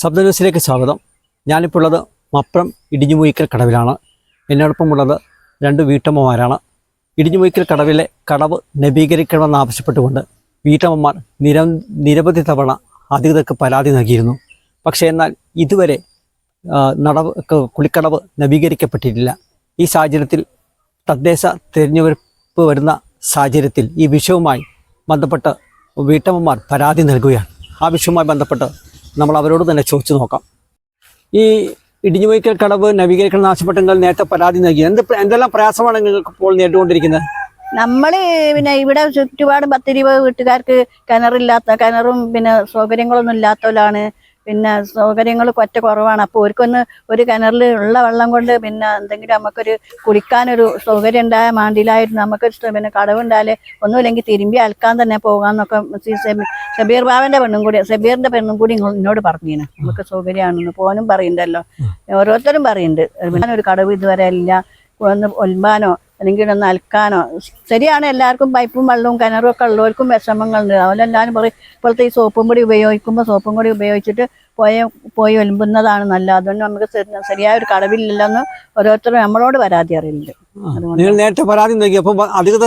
ശബ്ദ ന്യൂസിലേക്ക് സ്വാഗതം. ഞാനിപ്പോൾ ഉള്ളത് മപ്രം ഇടിഞ്ഞുമൂയിക്കൽ കടവിലാണ്. എന്നോടൊപ്പമുള്ളത് രണ്ട് വീട്ടമ്മമാരാണ്. ഇടിഞ്ഞുമൂയിക്കൽ കടവിലെ കടവ് നവീകരിക്കണമെന്ന് ആവശ്യപ്പെട്ടുകൊണ്ട് വീട്ടമ്മമാർ നിര നിരവധി തവണ അധികൃതർക്ക് പരാതി നൽകിയിരുന്നു. പക്ഷേ എന്നാൽ ഇതുവരെ നടവ് കുളിക്കടവ് നവീകരിക്കപ്പെട്ടിട്ടില്ല. ഈ സാഹചര്യത്തിൽ തദ്ദേശ തിരഞ്ഞെടുപ്പ് വരുന്ന സാഹചര്യത്തിൽ ഈ വിഷയവുമായി ബന്ധപ്പെട്ട് വീട്ടമ്മമാർ പരാതി നൽകുകയാണ്. ആ വിഷയവുമായി ബന്ധപ്പെട്ട് നമ്മൾ അവരോട് തന്നെ ചോദിച്ചു നോക്കാം. ഈ ഇടിഞ്ഞുപോയിക്കൽ കടവ് നവീകരിക്കണം ആവശ്യപ്പെട്ടെങ്കിൽ നേരത്തെ പരാതി നൽകി. എന്ത് എന്തെല്ലാം പ്രയാസമാണ് നിങ്ങൾക്ക് ഇപ്പോൾ നേരിട്ടുകൊണ്ടിരിക്കുന്നത്? നമ്മൾ പിന്നെ ഇവിടെ ചുറ്റുപാടും പത്തിരുപത് വീട്ടുകാർക്ക് കിണറില്ലാത്ത കിണറും പിന്നെ സൗകര്യങ്ങളൊന്നും ഇല്ലാത്തവരാണ്. പിന്നെ സൗകര്യങ്ങൾ കൊറ്റ കുറവാണ്. അപ്പോൾ ഒരുക്കൊന്ന് ഒരു കിണറിൽ ഉള്ള വെള്ളം കൊണ്ട് പിന്നെ എന്തെങ്കിലും നമുക്കൊരു കുളിക്കാനൊരു സൗകര്യം ഉണ്ടായ മാണ്ടിയിലായിരുന്നു നമുക്കൊരു സ്ഥ- പിന്നെ കടവുണ്ടായാലേ ഒന്നുമില്ലെങ്കിൽ തിരുമ്പി അൽക്കാൻ തന്നെ പോകാമെന്നൊക്കെ ഷബീർ ബാബന്റെ പെണ്ണും കൂടി ഷബീറിന്റെ പെണ്ണും കൂടി എന്നോട് പറഞ്ഞിന്. നമുക്ക് സൗകര്യമാണെന്ന് പോനും പറയുന്നുണ്ടല്ലോ ഓരോരുത്തരും പറയുന്നുണ്ട് ഒരു കടവ് ഇതുവരെ ഇല്ല. ഒന്ന് ഒൽമ്പാനോ അല്ലെങ്കിൽ ഒന്ന് അലക്കാനോ ശരിയാണ് എല്ലാവർക്കും പൈപ്പും വെള്ളവും കിണറും ഒക്കെ ഉള്ളവർക്കും വിഷമങ്ങളുണ്ട്. അവരെല്ലാവരും പറയും ഇപ്പോഴത്തെ ഈ സോപ്പും കൂടി ഉപയോഗിക്കുമ്പോൾ സോപ്പും കൂടി ഉപയോഗിച്ചിട്ട് പോയ പോയി ഒലുമ്പുന്നതാണ് നല്ലത്. അതുകൊണ്ട് നമുക്ക് ശരി- ശരിയായ ഒരു കടവില്ലല്ലെന്ന് ഓരോരുത്തരും നമ്മളോട് പരാതി അറിയുന്നുണ്ട് നേരത്തെ പരാതി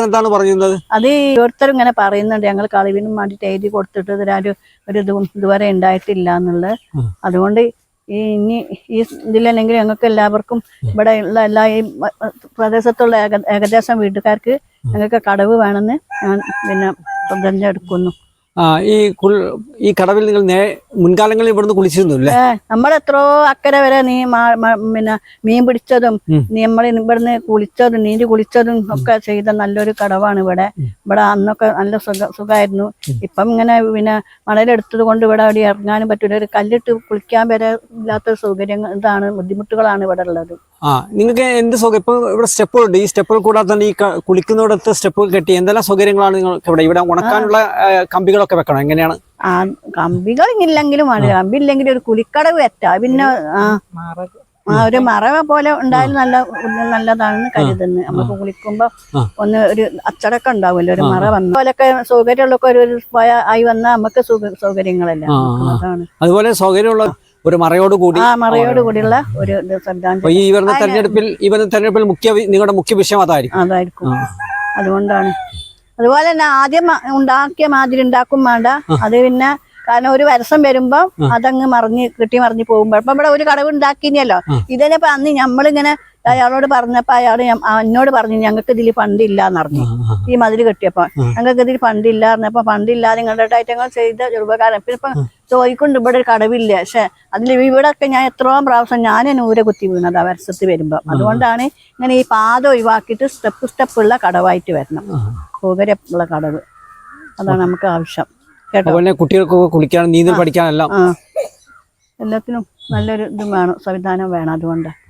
എന്താണ് പറയുന്നത്? അത് ഓരോരുത്തരും ഇങ്ങനെ പറയുന്നുണ്ട്. ഞങ്ങൾ കളവിനും വേണ്ടിയിട്ട് എഴുതി കൊടുത്തിട്ട് ഇതിലൊരു ഒരു ഇതും ഇതുവരെ ഉണ്ടായിട്ടില്ല എന്നുള്ളത്. അതുകൊണ്ട് ഈ ഇനി ഈ ഇതിലല്ലെങ്കിൽ ഞങ്ങൾക്ക് എല്ലാവർക്കും ഇവിടെ ഉള്ള എല്ലാ ഈ പ്രദേശത്തുള്ള ഏകദേശം വീട്ടുകാർക്ക് ഞങ്ങൾക്ക് കടവ് വേണമെന്ന് ഞാൻ പിന്നെ തിരഞ്ഞെടുക്കുന്നു ഈ ഈ കടവിൽ നിങ്ങൾ നേ മുൻകാലങ്ങളിൽ ഇവിടുന്ന് കുളിച്ചിരുന്നു അല്ലേ നമ്മൾ എത്രയോ അക്കരെ വരെ നീ പിന്നെ മീൻ പിടിച്ചതും നമ്മൾ ഇവിടുന്ന് കുളിച്ചതും നീന്തി കുളിച്ചതും ഒക്കെ ചെയ്ത നല്ലൊരു കടവാണ് ഇവിടെ. ഇവിടെ അന്നൊക്കെ നല്ല സുഖ സുഖമായിരുന്നു ഇപ്പം ഇങ്ങനെ പിന്നെ മണലെടുത്തത് കൊണ്ട് ഇവിടെ അവിടെ ഇറങ്ങാനും പറ്റില്ല. ഒരു കല്ലിട്ട് കുളിക്കാൻ വരെ ഇല്ലാത്ത സൗകര്യങ്ങൾ ഇതാണ് ബുദ്ധിമുട്ടുകളാണ് ഇവിടെ ഉള്ളത്. ആ നിങ്ങൾക്ക് എന്ത് സൗകര്യം? ഇപ്പൊ ഇവിടെ സ്റ്റെപ്പുകളുണ്ട്. ഈ സ്റ്റെപ്പുകൾ കൂടാതെ തന്നെ ഈ കുളിക്കുന്നിടത്ത് സ്റ്റെപ്പുകൾ കെട്ടി എന്തെല്ലാം സൗകര്യങ്ങളാണ് നിങ്ങൾക്ക് ഇവിടെ? ഇവിടെ ഉണക്കാനുള്ള ആ, കമ്പികളൊക്കെ വെക്കണം? എങ്ങനെയാണ്? ആ കമ്പികൾ ഇല്ലെങ്കിലും മതി കമ്പി ഇല്ലെങ്കിൽ ഒരു കുളിക്കടവ് വെറ്റാ പിന്നെ ആ ഒരു മറവ പോലെ ഉണ്ടായാലും നല്ല നല്ലതാണെന്ന് കരുതുന്നു. നമുക്ക് കുളിക്കുമ്പോ ഒന്ന് ഒരു അച്ചടക്കം ഉണ്ടാവുമല്ലോ ഒരു മറ വന്ന. പോലൊക്കെ സൗകര്യമുള്ളൊക്കെ ഒരു ആയി വന്നാൽ നമുക്ക് സൗകര്യങ്ങളല്ല. അതാണ്. അതുപോലെ സൗകര്യമുള്ള ഒരു മറയോട് കൂടി ആ മറയോട് കൂടിയുള്ള ഒരു ശ്രദ്ധാഞ്ജലി. ഈ വരുന്ന തെരഞ്ഞെടുപ്പിൽ ഈ വരുന്ന തെരഞ്ഞെടുപ്പിൽ മുഖ്യ നിങ്ങളുടെ മുഖ്യ വിഷയം അതായിരിക്കും. അതായിരിക്കും. അതുകൊണ്ടാണ്. അതുപോലെ തന്നെ ആദ്യം ഉണ്ടാക്കിയ മാതിരി ഉണ്ടാക്കും വേണ്ട. അത് പിന്നെ കാരണം ഒരു വരസം വരുമ്പോ അതങ്ങ് മറിഞ്ഞ് കിട്ടി മറിഞ്ഞ് പോകുമ്പോ. ഇപ്പൊ ഇവിടെ ഒരു കടവ് ഉണ്ടാക്കിനല്ലോ ആ. ഇതിനെ അന്ന് നമ്മളിങ്ങനെ അയാളോട് പറഞ്ഞപ്പോ അയാൾ എന്നോട് പറഞ്ഞു ഞങ്ങൾക്ക് ഇതിൽ ഫണ്ടില്ല എന്ന് പറഞ്ഞു ഈ മതിൽ കെട്ടിയപ്പോ. ഞങ്ങൾക്ക് ഇതിൽ ഫണ്ടില്ല പറഞ്ഞപ്പോ ഫണ്ടില്ലാതെ നിങ്ങളുടെ ഞങ്ങൾ ചെയ്ത ചെറുപ്പക്കാരൻ പിന്നെ ഇപ്പൊ ചോദിക്കൊണ്ട് ഇവിടെ ഒരു കടവില്ല. പക്ഷെ അതിൽ ഇവിടെ ഒക്കെ ഞാൻ എത്രയോ പ്രാവശ്യം ഞാൻ നൂരെ കുത്തി വീണത് ആ വരസത്ത് വരുമ്പോ അതുകൊണ്ടാണ് ഇങ്ങനെ ഈ പാത ഒഴിവാക്കിയിട്ട് സ്റ്റെപ്പ് സ്റ്റെപ്പ് ഉള്ള കടവായിട്ട് വരണം. സൗകര്യമുള്ള കടവ്. അതാണ് നമുക്ക് ആവശ്യം. കേട്ടോ? അതുപോലെ കുട്ടികൾക്കൊക്കെ കുളിക്കാൻ നീന്തൽ പഠിക്കാനെല്ലാം. എല്ലാത്തിനും നല്ലൊരു ഇതും വേണം സംവിധാനം വേണം അതുകൊണ്ട്.